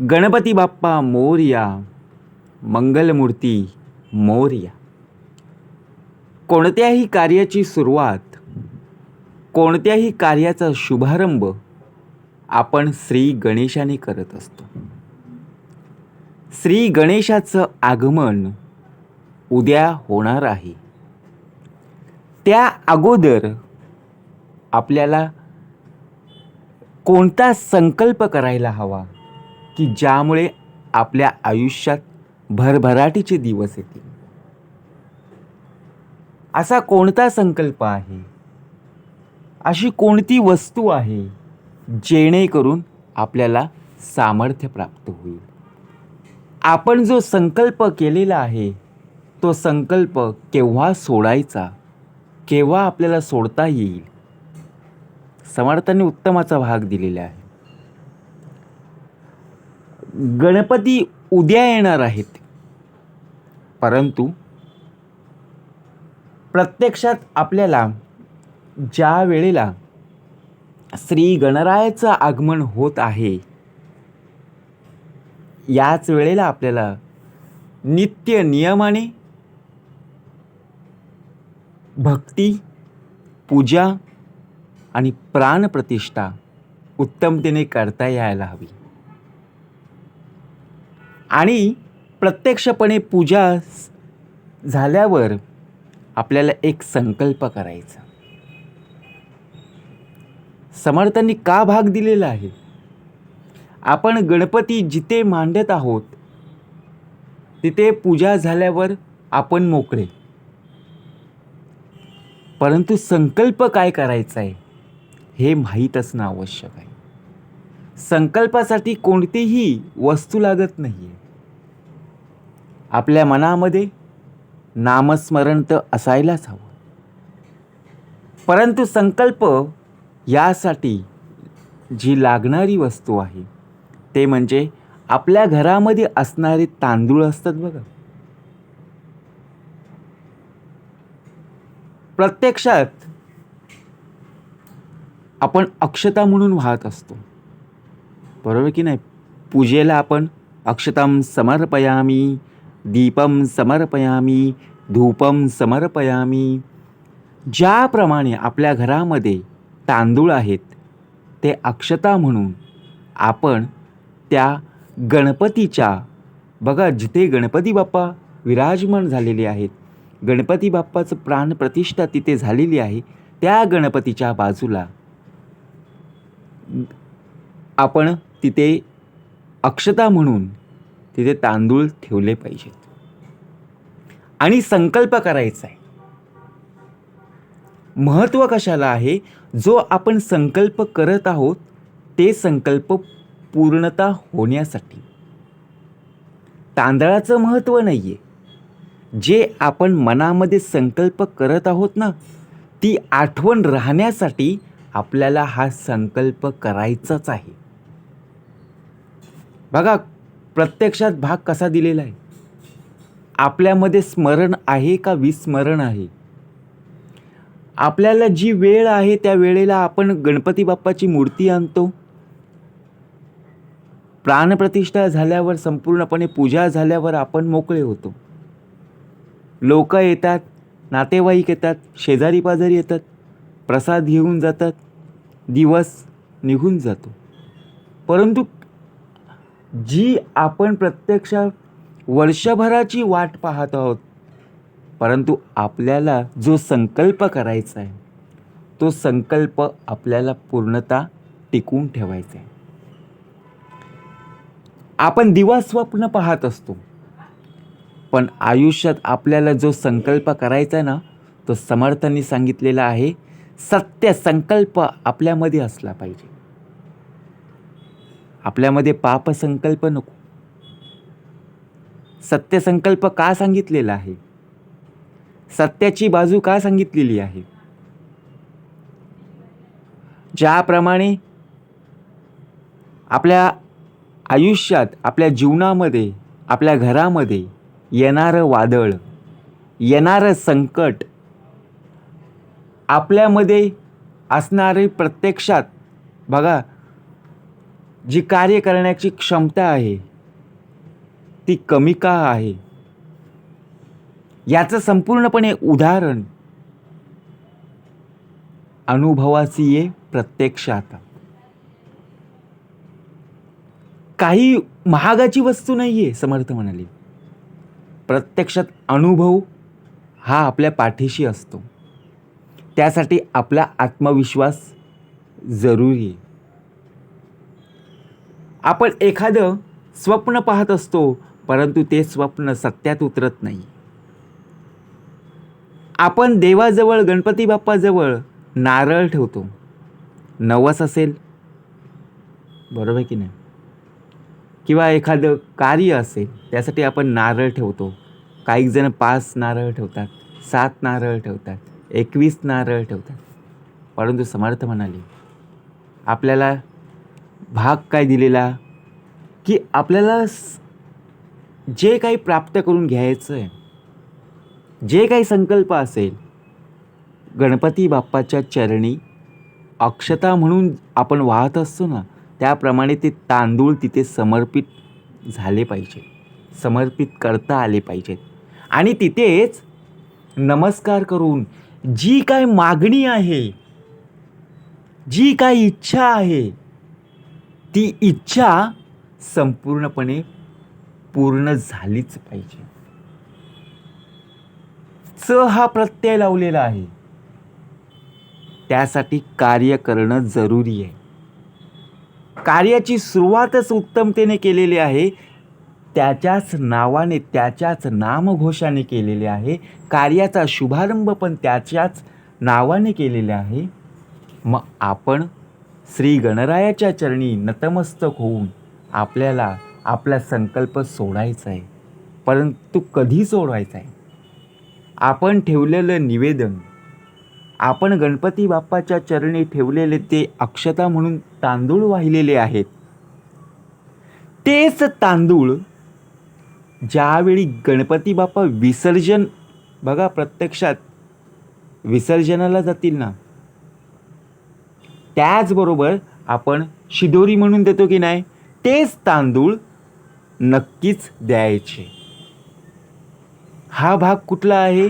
गणपती बाप्पा मोरया मंगलमूर्ती मोरया. कोणत्याही कार्याची सुरुवात कोणत्याही कार्याचा शुभारंभ आपण श्री गणेशाने करत असतो. श्री गणेशाचं आगमन उद्या होणार आहे. त्या अगोदर आपल्याला कोणता संकल्प करायला हवा? की ज्यामुळे आपल्या आयुष्यात भरभराटीचे दिवस येतील. असा कोणता संकल्प आहे? अशी कोणती वस्तू आहे जेणेकरून आपल्याला सामर्थ्य प्राप्त होईल? आपण जो संकल्प केलेला आहे तो संकल्प केव्हा सोडायचा केव्हा आपल्याला सोडता येईल? समर्थांनी उत्तमाचा भाग दिलेला आहे. गणपती उद्या येणार आहेत. परंतु प्रत्यक्षात आपल्याला ज्या वेळेला श्री गणरायाचं आगमन होत आहे याच वेळेला आपल्याला नित्य नियमाने भक्ती पूजा आणि प्राणप्रतिष्ठा उत्तमतेने करता यायला हवी. आणि प्रत्यक्षपणे पूजा झाल्यावर आपल्याला एक संकल्प करायचा. समर्थांनी का भाग दिलेला आहे? आपण गणपती जिथे मांडत आहोत तिथे पूजा झाल्यावर आपण मोकळे. परंतु संकल्प काय करायचा आहे हे माहीत असणं आवश्यक आहे. संकल्पासाठी कोणतीही वस्तू लागत नाही आहे आपल्या मनामध्ये नामस्मरण तर असायलाच हवं. परंतु संकल्प यासाठी जी लागणारी वस्तू आहे ते म्हणजे आपल्या घरामध्ये असणारे तांदूळ असतात बघा. प्रत्यक्षात आपण अक्षता म्हणून वाहत असतो. बरोबर की नाही? पूजेला आपण अक्षतां समर्पयामी दीपम समर्पयामी धूपम समर्पयामी ज्याप्रमाणे आपल्या घरामध्ये तांदूळ आहेत ते अक्षता म्हणून आपण त्या गणपतीच्या बघा जिथे गणपती बाप्पा विराजमान झालेले आहेत गणपती बाप्पाचं प्राणप्रतिष्ठा तिथे झालेली आहे त्या गणपतीच्या बाजूला आपण तिथे अक्षता म्हणून तिथे तांदूळ ठेवले पाहिजेत. आणि संकल्प करायचा आहे. महत्त्व कशाला आहे? जो आपण संकल्प करत आहोत ते संकल्प पूर्णता होण्यासाठी. तांदळाचं महत्त्व नाही आहे जे आपण मनामध्ये संकल्प करत आहोत ना ती आठवण राहण्यासाठी आपल्याला हा संकल्प करायचाच आहे. बघा प्रत्यक्षात भाग कसा दिलेला आहे? आपल्यामध्ये स्मरण आहे का विस्मरण आहे? आपल्याला जी वेळ आहे त्या वेळेला आपण गणपती बाप्पाची मूर्ती आणतो. प्राणप्रतिष्ठा झाल्यावर संपूर्णपणे पूजा झाल्यावर आपण मोकळे होतो. लोक येतात नातेवाईक येतात शेजारी पाजारी येतात प्रसाद घेऊन जातात दिवस निघून जातो. परंतु जी आपण प्रत्यक्षात वर्षभराची वाट पाहत आहोत परंतु आपल्याला जो संकल्प करायचा आहे तो संकल्प आपल्याला पूर्णता टिकवून ठेवायचा आहे. आपण दिवा स्वप्न पाहत असतो पण आयुष्यात आपल्याला जो संकल्प करायचा आहे ना तो समर्थांनी सांगितलेला आहे सत्य संकल्प आपल्यामध्ये असला पाहिजे. आपल्यामध्ये पाप संकल्प नको. सत्यसंकल्प का सांगितलेला आहे? सत्याची बाजू का सांगितलेली आहे? ज्याप्रमाणे आपल्या आयुष्यात आपल्या जीवनामध्ये आपल्या घरामध्ये येणारं वादळ येणारं संकट आपल्यामध्ये असणारे प्रत्यक्षात बघा जी कार्य करण्याची क्षमता आहे ती कमी का आहे? याचं संपूर्णपणे उदाहरण अनुभवाची ये प्रत्यक्षात. काही महागाची वस्तू नाही आहे समर्थ म्हणाले. प्रत्यक्षात अनुभव हा आपल्या पाठीशी असतो. त्यासाठी आपला आत्मविश्वास जरुरी आहे. आपण एखादं स्वप्न पाहत असतो परंतु ते स्वप्न सत्यात उतरत नाही. आपण देवाजवळ गणपती बाप्पाजवळ नारळ ठेवतो. नवस असेल बरोबर आहे की नाही? किंवा एखादं कार्य असेल त्यासाठी आपण नारळ ठेवतो. काही जण पाच नारळ ठेवतात सात नारळ ठेवतात एकवीस नारळ ठेवतात. परंतु समर्थ म्हणाले आपल्याला भाग काय दिलेला? की आपल्याला जे काही प्राप्त करून घ्यायचं आहे जे काही संकल्प असेल गणपती बाप्पाच्या चरणी अक्षता म्हणून आपण वाहत असतो ना त्याप्रमाणे ते तांदूळ तिथे समर्पित झाले पाहिजे समर्पित करता आले पाहिजेत. आणि तिथेच नमस्कार करून जी काय मागणी आहे जी काय इच्छा आहे ती इच्छा संपूर्णपणे पूर्ण झालीच पाहिजे. च हा प्रत्यय लावलेला आहे. त्यासाठी कार्य करणं जरुरी आहे. कार्याची सुरुवातच उत्तमतेने केलेली आहे. त्याच्याच नावाने त्याच्याच नामघोषाने केलेले आहे. कार्याचा शुभारंभ पण त्याच्याच नावाने केलेला आहे. मग आपण श्री गणरायाच्या चरणी नतमस्तक होऊन आपल्याला आपला संकल्प सोडायचा आहे परंतु कधी सोडवायचा आहे आपण ठेवलेलं निवेदन आपण गणपती बाप्पाच्या चरणी ठेवलेले ते अक्षता म्हणून तांदूळ वाहिलेले आहेत. तेच तांदूळ ज्यावेळी गणपती बाप्पा विसर्जन बघा प्रत्यक्षात विसर्जनाला जातील ना? त्याचबरोबर आपण शिदोरी म्हणून देतो की नाही तेच तांदूळ नक्कीच द्यायचे. हा भाग कुठला आहे?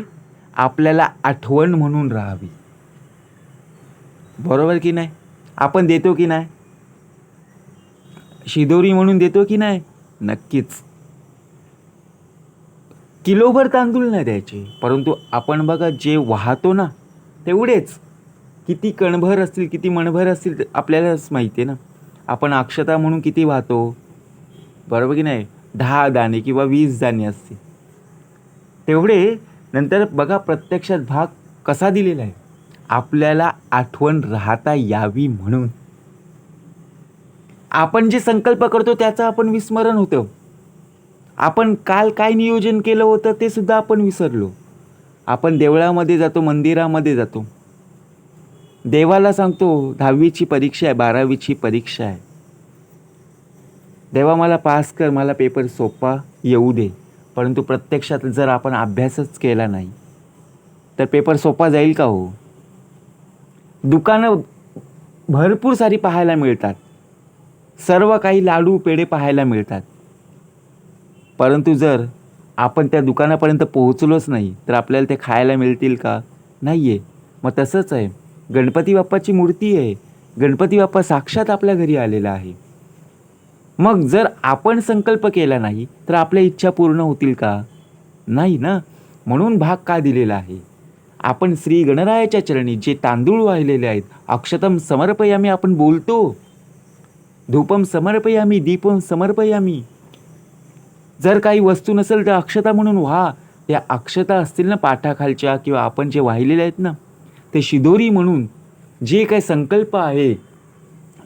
आपल्याला आठवण म्हणून राहावी. बरोबर की नाही? आपण देतो की नाही? शिदोरी म्हणून देतो की नाही? नक्कीच. किलोभर तांदूळ नाही द्यायचे परंतु आपण बघा जे वाहतो ना तेवढेच. किती कणभर असतील किती मणभर असतील आपल्यालाच माहिती आहे ना. आपण अक्षता म्हणून किती वाहतो. बरोबर की नाही? दहा दाणे किंवा वीस दाणे असतील. तेवढे नंतर बघा प्रत्यक्षात भाग कसा दिलेला आहे. आपल्याला आठवण राहता यावी म्हणून. आपण जे संकल्प करतो त्याचं आपण विस्मरण होतं. आपण काल काय नियोजन केलं होतं ते सुद्धा आपण विसरलो. आपण देवळामध्ये जातो मंदिरामध्ये जातो. देवाला सांगतो दहावीची परीक्षा आहे बारावीची परीक्षा आहे. देवा मला पास कर मला पेपर सोपा येऊ दे. परंतु प्रत्यक्षात जर आपण अभ्यासच केला नाही तर पेपर सोपा जाईल का हो? दुकानं भरपूर सारी पाहायला मिळतात. सर्व काही लाडू पेढे पाहायला मिळतात. परंतु जर आपण त्या दुकानापर्यंत पोहोचलोच नाही तर आपल्याला ते खायला मिळतील का? नाही आहे मग तसंच आहे. गणपती बाप्पाची मूर्ती आहे. गणपती बाप्पा साक्षात आपल्या घरी आलेला आहे. मग जर आपण संकल्प केला नाही तर आपल्या इच्छा पूर्ण होतील का? नाही ना? म्हणून भाग का दिलेला आहे? आपण श्री गणरायाच्या चरणी जे तांदूळ वाहिलेले आहेत अक्षतम समर्पयामी आपण बोलतो. धूपम समर्पयामी दीपम समर्पयामी. जर काही वस्तू नसेल तर अक्षता म्हणून व्हा. त्या अक्षता असतील ना पाठाखालच्या किंवा आपण जे वाहिलेले आहेत ना? ते शिदोरी म्हणून जे काही संकल्प आहे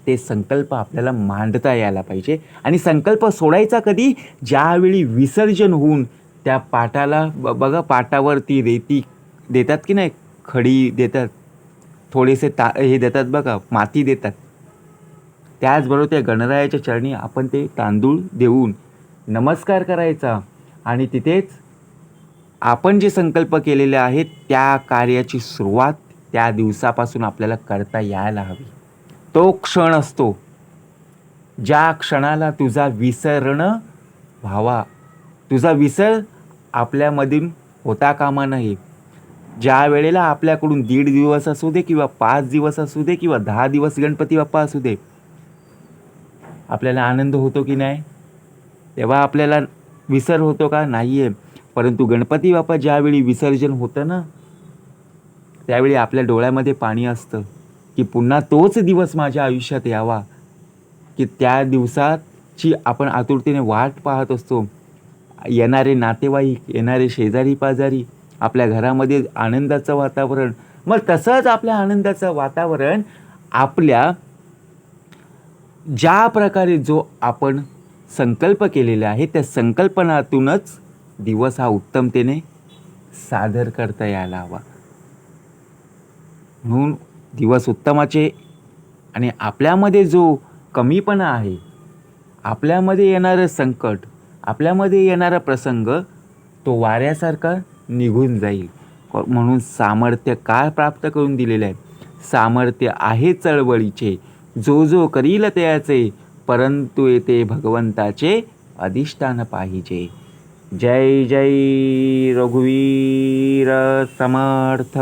ते संकल्प आपल्याला मांडता यायला पाहिजे. आणि संकल्प सोडायचा कधी? ज्यावेळी विसर्जन होऊन त्या पाटाला ब बघा पाटावरती रेती देतात की नाही? खडी देतात. थोडेसे ता हे देतात बघा माती देतात. त्याचबरोबर त्या गणरायाच्या चरणी आपण ते तांदूळ देऊन नमस्कार करायचा. आणि तिथेच आपण जे संकल्प केलेले आहेत त्या कार्याची सुरुवात त्या दिवसापासून आपल्याला करता यायला हवी. तो क्षण असतो ज्या क्षणाला तुझा विसरणं व्हावा. तुझा विसर आपल्यामधून होता कामा नये. ज्या वेळेला आपल्याकडून दीड दिवस असू दे किंवा पाच दिवस असू दे किंवा दहा दिवस गणपती बाप्पा असू दे आपल्याला आनंद होतो की नाही? तेव्हा आपल्याला विसर होतो का? नाही आहे परंतु गणपती बाप्पा ज्यावेळी विसर्जन होतं ना त्यावेळी आपल्या डोळ्यामध्ये पाणी असतं की पुन्हा तोच दिवस माझ्या आयुष्यात यावा की त्या दिवसाची आपण आतुरतेने वाट पाहत असतो. येणारे नातेवाईक येणारे शेजारी पाजारी आपल्या घरामध्ये आनंदाचं वातावरण. मग तसंच आपल्या आनंदाचं वातावरण आपल्या ज्या प्रकारे जो आपण संकल्प केलेला आहे त्या संकल्पनातूनच दिवस हा उत्तमतेने सादर करता यायला हवा. म्हणून दिवस उत्तमाचे आणि आपल्यामध्ये जो कमीपणा आहे आपल्यामध्ये येणारं संकट आपल्यामध्ये येणारा प्रसंग तो वाऱ्यासारखा निघून जाईल. म्हणून सामर्थ्य काय प्राप्त करून दिलेलं आहे. सामर्थ्य आहे चळवळीचे. जो जो करील त्याचे परंतु येते भगवंताचे अधिष्ठान पाहिजे. जय जय रघुवीर समर्थ.